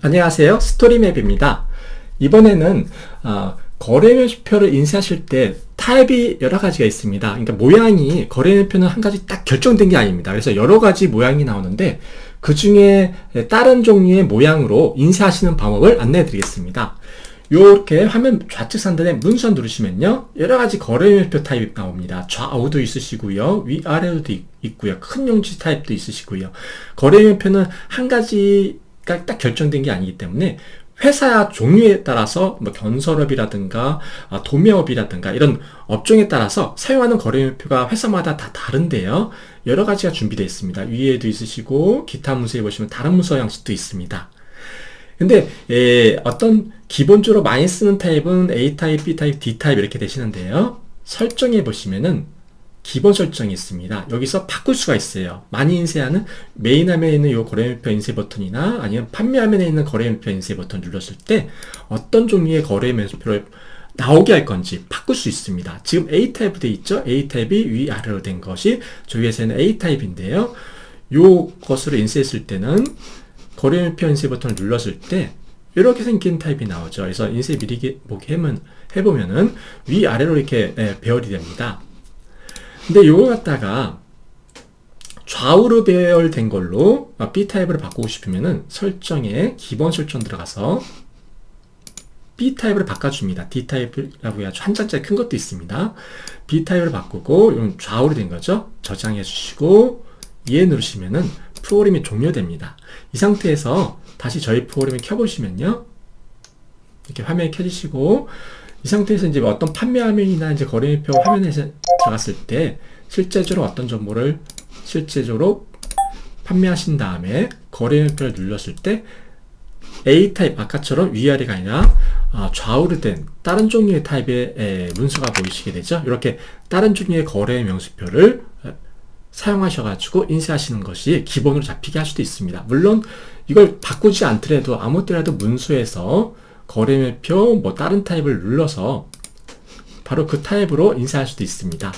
안녕하세요. 스토리맵입니다. 이번에는 어, 거래매표를 인쇄하실 때 타입이 여러 가지가 있습니다. 그러니까 모양이 거래 매표는 한 가지 딱 결정된 게 아닙니다. 그래서 여러 가지 모양이 나오는데 그 중에 다른 종류의 모양으로 인쇄하시는 방법을 안내해 드리겠습니다. 이렇게 화면 좌측 상단에 문서 누르시면요. 여러 가지 거래매표 타입이 나옵니다. 좌우도 있으시고요. 위아래도 있고요. 큰 용지 타입도 있으시고요. 거래 매표는 한 가지 딱 결정된 게 아니기 때문에 회사 종류에 따라서 뭐 건설업이라든가 아, 도매업이라든가 이런 업종에 따라서 사용하는 거래표가 회사마다 다 다른데요. 여러 가지가 준비되어 있습니다. 위에도 있으시고 기타 문서에 보시면 다른 문서 양식도 있습니다. 근데 예, 어떤 기본적으로 많이 쓰는 타입은 A 타입, B 타입, D 타입 이렇게 되시는데요. 설정해 보시면은 기본 설정이 있습니다. 여기서 바꿀 수가 있어요. 많이 인쇄하는 메인 화면에 있는 이 거래물표 인쇄 버튼이나 아니면 판매 화면에 있는 거래물표 인쇄 버튼 눌렀을 때 어떤 종류의 거래물표를 나오게 할 건지 바꿀 수 있습니다. 지금 A 타입 돼 있죠? A 타입이 위아래로 된 것이 저기에서는 A 타입인데요. 요 것으로 인쇄했을 때는 거래물표 인쇄 버튼을 눌렀을 때 이렇게 생긴 타입이 나오죠. 그래서 인쇄 미리 보기 해보면은 위아래로 이렇게 네, 배열이 됩니다. 근데 이거 갖다가 좌우로 배열된 걸로 B타입으로 바꾸고 싶으면은 설정에 기본 설정 들어가서 B타입으로 바꿔줍니다. D타입이라고 해가지고 한 장짜리 큰 것도 있습니다. B타입으로 바꾸고 좌우로 된 거죠. 저장해 주시고 이해 누르시면은 프로그램이 종료됩니다. 이 상태에서 다시 저희 프로그램을 켜보시면요. 이렇게 화면이 켜지시고 이 상태에서 이제 어떤 판매 화면이나 이제 거래표 화면에서 들어갔을 때 실제적으로 어떤 정보를 실제적으로 판매하신 다음에 거래표를 눌렀을 때 A 타입 아까처럼 위아래가 아니라 아, 좌우로 된 다른 종류의 타입의 문서가 보이시게 되죠. 이렇게 다른 종류의 거래 명수표를 사용하셔가지고 인쇄하시는 것이 기본으로 잡히게 할 수도 있습니다. 물론 이걸 바꾸지 않더라도 아무 때라도 문서에서 거래매표 뭐 다른 타입을 눌러서 바로 그 타입으로 인쇄할 수도 있습니다.